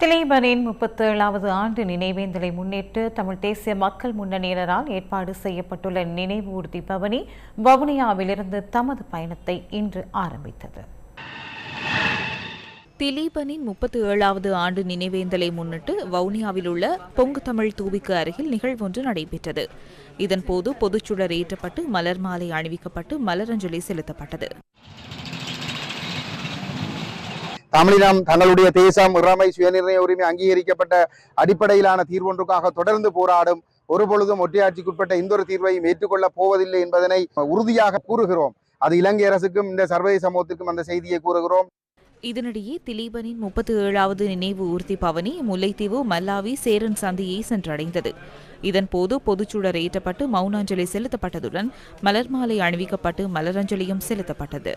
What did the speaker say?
திலீபனின் முப்பத்தேழாவது ஆண்டு நினைவேந்தலை முன்னிட்டு தமிழ் தேசிய மக்கள் முன்னணியினரால் ஏற்பாடு செய்யப்பட்டுள்ள நினைவு ஊர்தி பவனி வவுனியாவிலிருந்து தமது பயணத்தை இன்று ஆரம்பித்தது. திலீபனின் முப்பத்தி ஏழாவது ஆண்டு நினைவேந்தலை முன்னிட்டு வவுனியாவில் உள்ள பொங்கு தமிழ் தூவிக்கு அருகில் நிகழ்வொன்று நடைபெற்றது. இதன்போது பொதுச்சுடர் ஏற்றப்பட்டு மலர் மாலை அணிவிக்கப்பட்டு மலரஞ்சலி செலுத்தப்பட்டது. தமிழினம் தங்களுடைய தேசம் இறமை சுயநிர்ணய உரிமை அங்கீகரிக்கப்பட்ட அடிப்படையிலான தீர்வொன்றுக்காக தொடர்ந்து போராடும் ஒருபொழுதும் ஒற்றையாட்சிக்குட்பட்ட எந்த ஒரு தீர்வையும் ஏற்றுக்கொள்ளப் போவதில்லை என்பதனை உறுதியாக கூறுகிறோம். அது இலங்கை அரசுக்கும் இந்த சர்வதேச சமூகத்திற்கும் அந்த செய்தியை கூறுகிறோம். இதனிடையே திலீபனின் முப்பத்தி ஏழாவது நினைவு ஊர்தி பவனி முல்லைத்தீவு மல்லாவி சேரன் சந்தியை சென்றடைந்தது. இதன்போது பொதுச்சுடர் ஏற்றப்பட்டு மௌனாஞ்சலி செலுத்தப்பட்டதுடன் மலர் மாலை அணிவிக்கப்பட்டு மலரஞ்சலியும் செலுத்தப்பட்டது.